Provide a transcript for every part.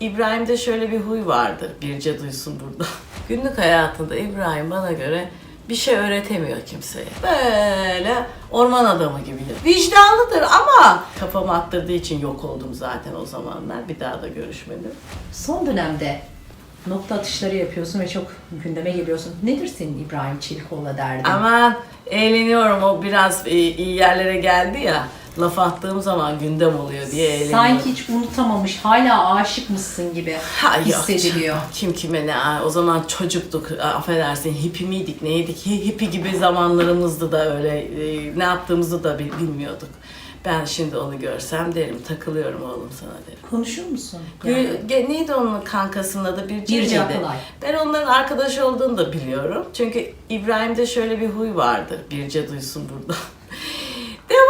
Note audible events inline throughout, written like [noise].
İbrahim'de şöyle bir huy vardır. Birce duysun burada. [laughs] Günlük hayatında İbrahim bana göre bir şey öğretemiyor kimseye. Böyle orman adamı gibi. Vicdanlıdır ama kafamı attırdığı için yok oldum zaten o zamanlar. Bir daha da görüşmedim. Son dönemde nokta atışları yapıyorsun ve çok gündeme geliyorsun. Nedir senin İbrahim Çelikoğlu'na derdin? Aman eğleniyorum o biraz e, iyi yerlere geldi ya. Laf attığım zaman gündem oluyor diye eğleniyorum. Sanki hiç unutamamış, hala aşık mısın gibi Ha, yok hissediliyor. canım. Kim kime ne? O zaman çocuktuk. Affedersin hippi miydik neydik? Hi- Hippi gibi zamanlarımızdı da öyle e, ne yaptığımızı da bil- bilmiyorduk. Ben şimdi onu görsem derim takılıyorum oğlum sana derim. Konuşur musun? Yani, Gül- neydi onun kankasının adı? Birce, Birce? Akalay. Ben onların arkadaş olduğunu da biliyorum. Çünkü İbrahim'de şöyle bir huy vardır. Birce duysun burada. [laughs]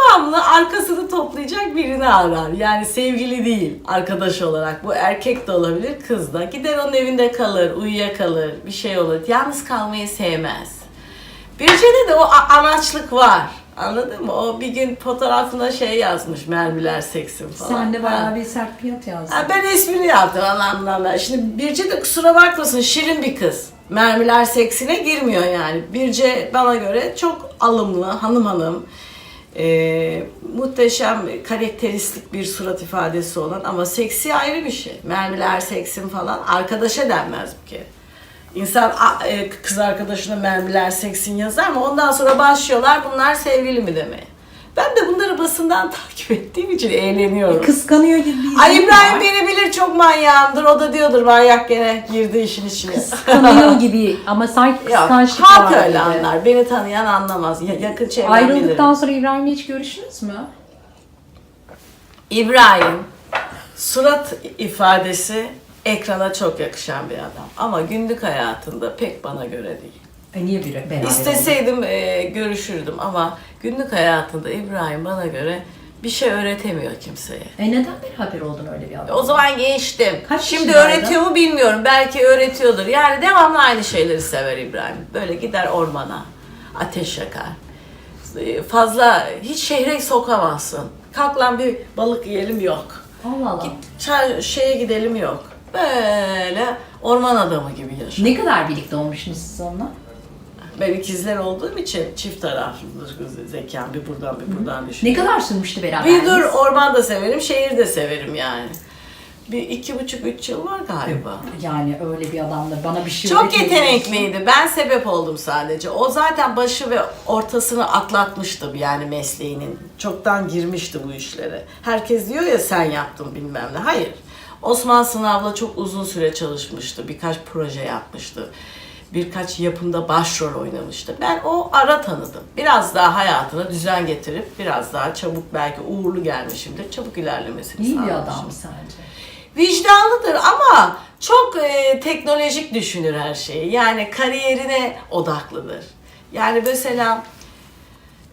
Devamlı arkasını toplayacak birini arar. Yani sevgili değil, arkadaş olarak. Bu erkek de olabilir, kız da. Gider onun evinde kalır, uyuyakalır, bir şey olur. Yalnız kalmayı sevmez. Birce'de de o anaçlık var. Anladın mı? O bir gün fotoğrafına şey yazmış, mermiler seksin falan. sen de Ha. bayağı bir sert fiyat yazdın. Ha, ben espri yaptım anlamda. Şimdi Birce de kusura bakmasın şirin bir kız. Mermiler seksine girmiyor yani. Birce bana göre çok alımlı, hanım hanım. Ee, muhteşem, karakteristik bir surat ifadesi olan ama seksi ayrı bir şey. Mermiler seksin falan arkadaşa denmez bir kere. İnsan e, kız arkadaşına mermiler seksin yazar ama ondan sonra başlıyorlar bunlar sevgili mi demeye. Ben de bunları basından [laughs] takip ettiğim için eğleniyorum. Kıskanıyor gibi Ay İbrahim beni bilir çok manyağımdır. O da diyordur manyak gene girdi işin içine. Kıskanıyor [laughs] gibi ama sanki Yok, kıskançlık halk var öyle gibi. anlar. Beni tanıyan anlamaz. Ya- yakın çevrem Ayrıldıktan bilir. sonra İbrahim'le hiç görüştünüz mü? İbrahim surat ifadesi ekrana çok yakışan bir adam. Ama günlük hayatında pek bana göre değil. E niye bir beraber? İsteseydim e, görüşürdüm ama günlük hayatında İbrahim bana göre bir şey öğretemiyor kimseye. E neden beraber oldun öyle bir adam? O zaman gençtim. Kaç Şimdi yaşındaydın? öğretiyor mu bilmiyorum. Belki öğretiyordur. Yani devamlı aynı şeyleri sever İbrahim. Böyle gider ormana, ateş yakar. Ee, Fazla hiç şehre sokamazsın. Kalk lan bir balık yiyelim yok. Allah Allah. Git çay, şeye gidelim yok. Böyle orman adamı gibi yaşıyor. Ne kadar birlikte olmuşsunuz siz onunla? Ben ikizler olduğum için çift taraflıdır zekam. Bir buradan bir buradan düşün. Ne kadar sürmüştü Bir beraberliğiniz? dur orman da severim, şehir de severim yani. Bir iki buçuk üç yıl var galiba. Yani öyle bir adamla bana bir şey Çok yetenekliydi. Ben sebep oldum sadece. O zaten başı ve ortasını atlatmıştı yani mesleğinin. Çoktan girmişti bu işlere. Herkes diyor ya sen yaptın bilmem ne. Hayır. Osman Sınav'la çok uzun süre çalışmıştı. Birkaç proje yapmıştı. Birkaç yapımda başrol oynamıştı. Ben o ara tanıdım. Biraz daha hayatına düzen getirip biraz daha çabuk belki uğurlu gelmişimdir. Çabuk ilerlemesini İyi bir adam sence? Vicdanlıdır ama çok e, teknolojik düşünür her şeyi. Yani kariyerine odaklıdır. Yani mesela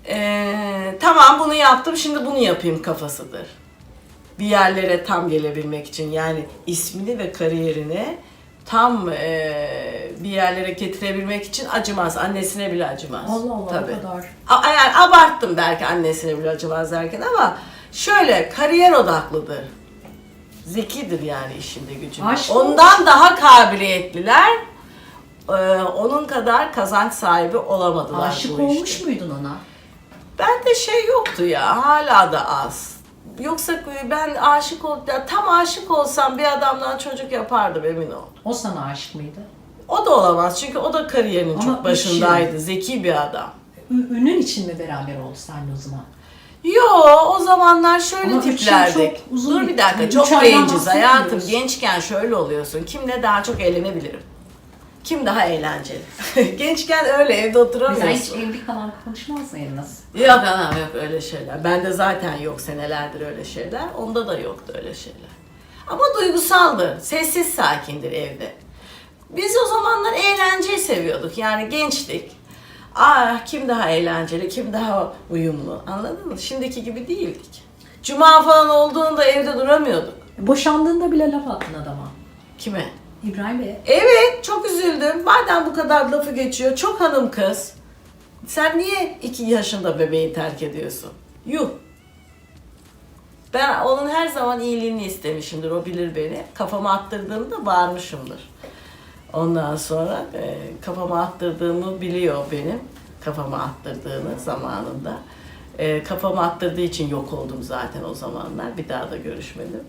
e, tamam bunu yaptım şimdi bunu yapayım kafasıdır. Bir yerlere tam gelebilmek için yani ismini ve kariyerini tam e, bir yerlere getirebilmek için acımaz. Annesine bile acımaz. Allah Allah Tabii. o kadar. A- yani abarttım belki annesine bile acımaz derken ama şöyle kariyer odaklıdır. Zekidir yani işinde gücünde. Aşk Ondan daha kabiliyetliler. Ee, onun kadar kazanç sahibi olamadılar Aşık bu olmuş işte. muydun ona? Bende şey yoktu ya hala da az. Yoksa ben aşık ol, ya tam aşık olsam bir adamdan çocuk yapardım emin ol. O sana aşık mıydı? O da olamaz çünkü o da kariyerinin Ama çok başındaydı. Zeki bir adam. Ünün için mi beraber oldu seninle o zaman? Yo o zamanlar şöyle Ama tiplerdik. çok uzun Dur bir dakika üç çok genciz hayatım. Gençken şöyle oluyorsun. Kimle daha çok eğlenebilirim? Kim daha eğlenceli? [laughs] Gençken öyle evde Mesela hiç oturamıyorsun. evli kalan konuşmaz mıydınız? Yok anam yok öyle şeyler. Bende zaten yok senelerdir öyle şeyler. Onda da yoktu öyle şeyler. Ama duygusaldır. Sessiz sakindir evde. Biz o zamanlar eğlenceyi seviyorduk. Yani gençtik. Ah kim daha eğlenceli, kim daha uyumlu. Anladın mı? Şimdiki gibi değildik. Cuma falan olduğunda evde duramıyorduk. Boşandığında bile laf attın adama. Kime? İbrahim Bey. Evet çok üzüldüm. Madem bu kadar lafı geçiyor. Çok hanım kız. Sen niye iki yaşında bebeği terk ediyorsun? Yuh. Ben onun her zaman iyiliğini istemişimdir. O bilir beni. Kafama attırdığımda bağırmışımdır. Ondan sonra e, kafama attırdığımı biliyor benim. Kafama attırdığını zamanında. E, kafama attırdığı için yok oldum zaten o zamanlar. Bir daha da görüşmedim.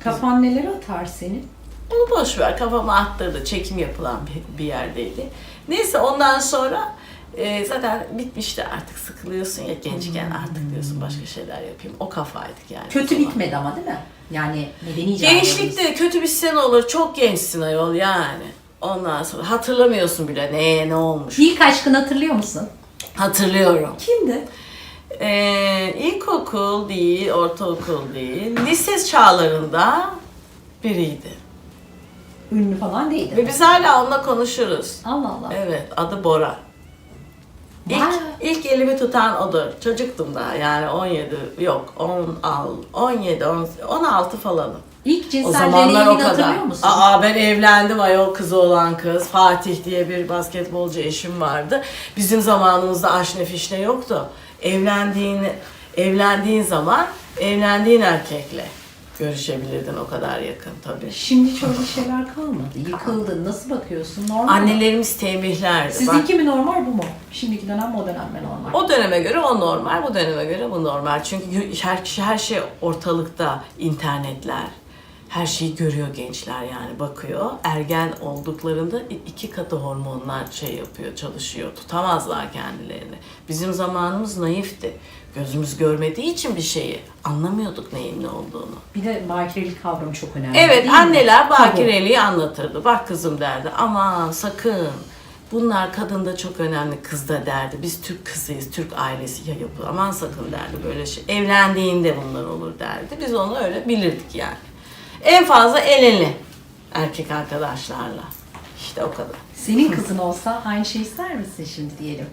Kafan neler atar senin? Onu boş ver. Kafama attırdı. Çekim yapılan bir, bir yerdeydi. Neyse ondan sonra e, zaten bitmişti artık sıkılıyorsun ya gençken artık diyorsun başka şeyler yapayım. O kafaydık yani. Kötü zaman. bitmedi ama değil mi? Yani medeni Gençlikte kötü bir sene olur. Çok gençsin ayol yani. Ondan sonra hatırlamıyorsun bile neye ne olmuş. İlk aşkını hatırlıyor musun? Hatırlıyorum. Kimdi? Ee, ilkokul değil, ortaokul değil, lise çağlarında biriydi. Ünlü falan değildi. Ve biz hala onunla konuşuruz. Allah Allah. Evet, adı Bora. İlk, Vay. ilk elimi tutan odur. Çocuktum daha yani 17, yok 16, 17, 16 falanım. İlk O cinsel zamanlar o deneyimini kadar. hatırlıyor musun? Aa ben evlendim ayol kızı olan kız. Fatih diye bir basketbolcu eşim vardı. Bizim zamanımızda aşne fişne yoktu. Evlendiğin evlendiğin zaman evlendiğin erkekle görüşebilirdin o kadar yakın tabii. Şimdi hiç öyle şeyler kalmadı. Yıkıldı. Nasıl bakıyorsun? Normal. mi? Annelerimiz tembihlerdi. Bak, Sizinki mi normal bu mu? Şimdiki dönem o dönem mi normal? o döneme göre o normal, bu döneme göre bu normal. Çünkü her, her şey ortalıkta, internetler. Her şeyi görüyor gençler yani bakıyor. Ergen olduklarında iki katı hormonlar şey yapıyor, çalışıyor. Tutamazlar kendilerini. Bizim zamanımız naifti. Gözümüz görmediği için bir şeyi anlamıyorduk neyin ne olduğunu. Bir de bakirelik kavramı çok önemli. Evet değil mi? anneler Tabu. bakireliği anlatırdı. Bak kızım derdi aman sakın. Bunlar kadında çok önemli kızda derdi. Biz Türk kızıyız, Türk ailesi ya yapı. Aman sakın derdi böyle şey. Evlendiğinde bunlar olur derdi. Biz onu öyle bilirdik yani. En fazla el ele erkek arkadaşlarla. İşte o kadar. Senin kızın olsa aynı şey ister misin şimdi diyelim?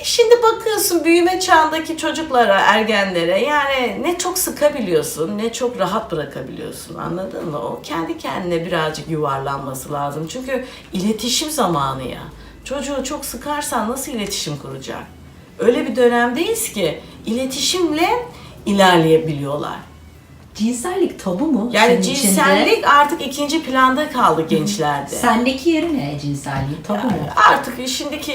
E Şimdi bakıyorsun büyüme çağındaki çocuklara, ergenlere yani ne çok sıkabiliyorsun ne çok rahat bırakabiliyorsun anladın mı? O kendi kendine birazcık yuvarlanması lazım. Çünkü iletişim zamanı ya. Çocuğu çok sıkarsan nasıl iletişim kuracak? Öyle bir dönemdeyiz ki iletişimle ilerleyebiliyorlar. Cinsellik tabu mu? Yani senin içinde? cinsellik artık ikinci planda kaldı gençlerde. Sendeki yeri ne cinselliğin? Tabu mu? Artık şimdiki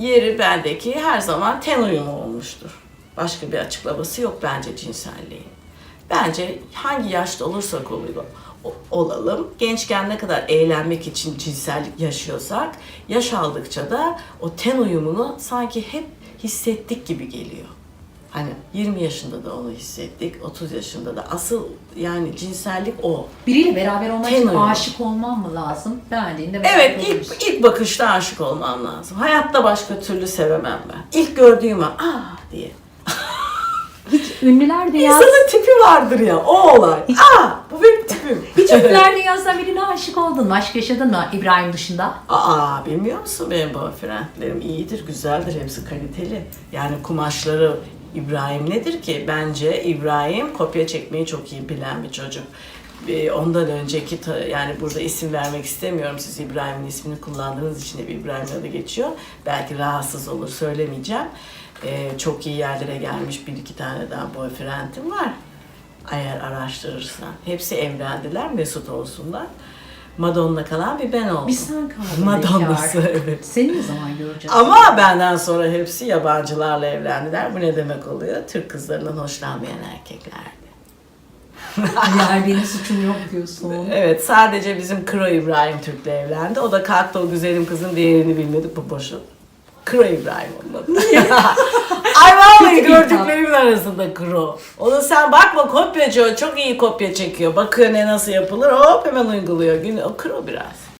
yeri bendeki her zaman ten uyumu olmuştur. Başka bir açıklaması yok bence cinselliğin. Bence hangi yaşta olursak olalım, olalım, gençken ne kadar eğlenmek için cinsellik yaşıyorsak, yaş aldıkça da o ten uyumunu sanki hep hissettik gibi geliyor. Hani 20 yaşında da onu hissettik, 30 yaşında da. Asıl yani cinsellik o. Biriyle beraber olmak için uyumu. aşık olman mı lazım? Beğendiğinde beraber Evet olursun. ilk, ilk bakışta aşık olmam lazım. Hayatta başka türlü sevemem ben. İlk gördüğüm an aa diye. [laughs] Hiç ünlüler dünyası... İnsanın tipi vardır ya o olay. Aa bu benim tipim. [laughs] Hiç ünlüler dünyasında birine aşık oldun mu? Aşk yaşadın mı İbrahim dışında? Aa bilmiyor musun benim boyfriendlerim iyidir, güzeldir, hepsi kaliteli. Yani kumaşları İbrahim nedir ki? Bence İbrahim kopya çekmeyi çok iyi bilen bir çocuk. Ee, Ondan önceki yani burada isim vermek istemiyorum. Siz İbrahim'in ismini kullandığınız için hep İbrahim adı geçiyor. Belki rahatsız olur söylemeyeceğim. Ee, çok iyi yerlere gelmiş bir iki tane daha boyfriendim var. Eğer araştırırsan. Hepsi evlendiler, mesut olsunlar. Madonna kalan bir ben oldum. Bir sen kaldın Madonna'sı bekar. [laughs] evet. Seni ne zaman göreceğiz? Ama benden sonra hepsi yabancılarla evlendiler. Bu ne demek oluyor? Türk kızlarından hoşlanmayan erkeklerdi. [laughs] Yani benim suçum yok diyorsun. Evet sadece bizim Kro İbrahim Türk'le evlendi. O da kalktı o güzelim kızın değerini bilmedi. Bu boşu. Kro İbrahim olmadı. [laughs] Ay vallahi gördüklerimin arasında Kro. Onu sen bakma kopyacı o çok iyi kopya çekiyor. Bakıyor ne nasıl yapılır hop hemen uyguluyor. Gün- O Kro biraz.